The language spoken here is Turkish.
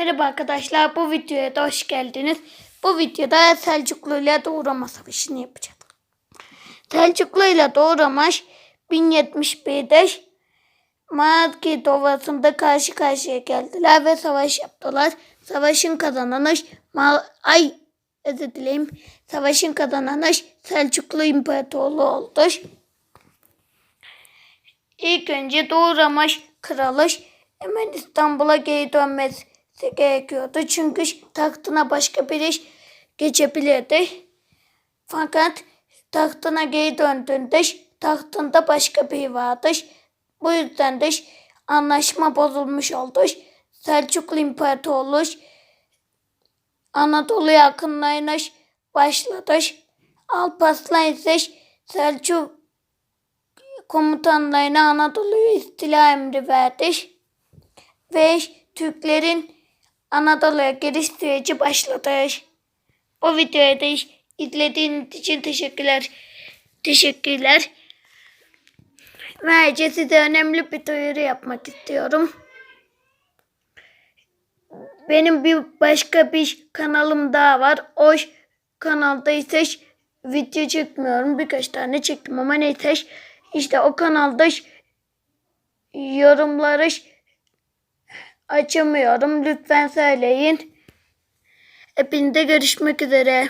Merhaba arkadaşlar bu videoya da hoş geldiniz. Bu videoda Selçuklu ile Doğrama Savaşı'nı yapacağız. Selçuklu ile Doğramaş 1071'de Margit Ovası'nda karşı karşıya geldiler ve savaş yaptılar. Savaşın kazananı Mal ay özür dileyim. Savaşın kazananı Selçuklu İmparatorluğu oldu. İlk önce Doğu Ramaş hemen İstanbul'a geri dönmesi gerekiyordu. Çünkü tahtına başka bir iş geçebilirdi. Fakat tahtına geri döndüğünde tahtında başka biri vardı. Bu yüzden de anlaşma bozulmuş oldu. Selçuklu İmparatorluğu Anadolu yakınlarına başladı. Alparslan ise Selçuk komutanlarına Anadolu'yu istila emri verdi. Ve Türklerin Anadolu'ya giriş süreci başladı. Bu videoyu da izlediğiniz için teşekkürler. Teşekkürler. Ve size önemli bir duyuru yapmak istiyorum. Benim bir başka bir kanalım daha var. O kanalda ise video çekmiyorum. Birkaç tane çektim ama neyse. İşte o kanalda yorumları açamıyorum. Lütfen söyleyin. Hepinize görüşmek üzere.